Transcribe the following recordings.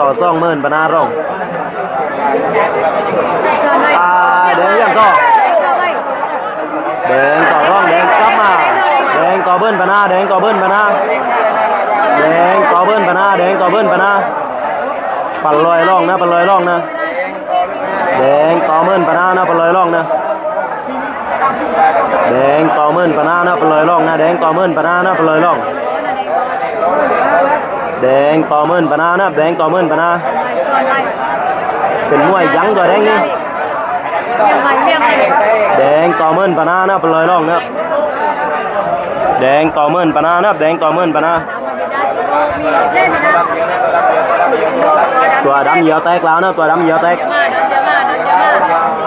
ต่อซ่องหมื่นปนาร่องอ่าแดงยังต่อแดงต่อร่องแดงกลับมาแดงต่อเบิ้ลปนาแดงต่อเบิ้ลปนาแดงต่อเบิ้ลปนาแดงต่อเบิ้ลปนาปั่นลอยร่องนะปั่นลอยร่องนะแดงต่อเบิ้ลปนานะปั่นลอยร่องนะแดงต่อเบิ้ลปนานะปั่นลอยร่องนะแดงต่อเบิ้ลปนานะปั่นลอยร่อง แดงต่อเมินปะนานะแดงต่อเมินปะนาเป็นมวยยั้งตัวแดงนี่แดงต่อเมินปะนานะเป็นลอยร่องนะแดงต่อเมินปะนานะแดงต่อเมินปะนาตัวดำเหยียวแตกแล้วนะตัวดำเหยียวแตก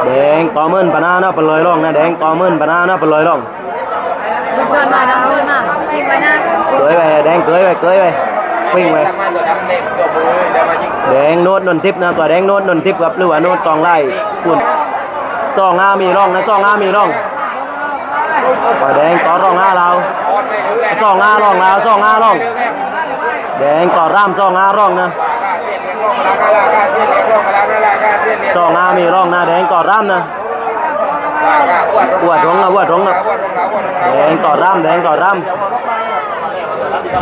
แดงต่อเมินปะนานะเป็นลอยร่องนะแดงต่อเมินปะนานะเป็นลอยร่องเกยไปแด วิ่งไปแดงโน้ตนนทิพย์นะตัวแดงโน้ตนนทิพย์ครับหรือว่าโน้ตตองไล่คุณซองห้ามีร่องนะซองห้ามีร่องตัวแดงต่อร่องห้าเราซองห้าร่องเราซองห้าร่อง แดงต่อร่ามซองห้าร่องนะซองห้ามีร่องนะแดงต่อร่ามนะปวดร้องนะปวดร้องนะแดงต่อร่ามแดงต่อร่าม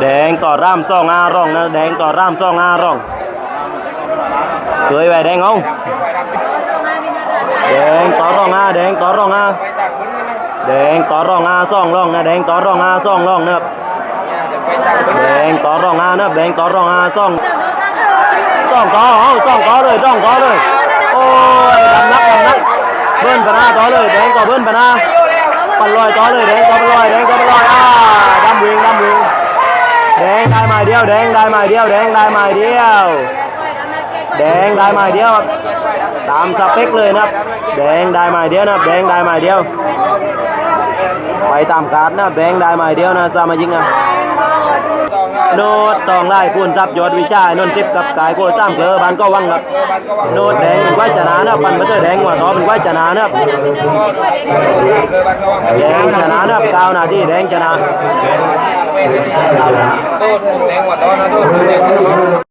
แดงต่อร่ามซ่องอาร่องนะแดงต่อร่ามซ่องอาร่องเคยไปแดงเอาแดงต่อร่องอาแดงต่อร่องอาแดงต่อร่องอาซ่องร่องนะแดงต่อร่องอาซ่องร่องนะครัแดงต่อร่องอานะแดงต่อร่องอาซ่องซ่องต่อเอาซ่องต่อเลยซ่องต่อเลยโอ้ยดำนักดำนักเบิ้ลปนาต่อเลยแดงต่อเบิ้ลปนาปันลอยต่อเลยแดงต่อปันลอยแดงต่อปันลอยอ่าดำเวงดำเวง แดงได้มาเดียวครับตามสเปคเลยนะครับ แดงได้มาเดียวนะแดงได้มาเดียวไปตามการดนะแดงได้มาเดียวนะสามายิงนะโนดตองไล่คูณซับยอดวิชานนทิพย์กับกายโคตรซ้ำเกลือบานก็วังครับโนดแดงเป็นไวชนะนะบปันมาเตอร์แดงหัวท้อเป็นไวชนะนะแดงชนะนะครับเก้านาทีแดงชนะ โดนแดงกว่าตอนนะโดน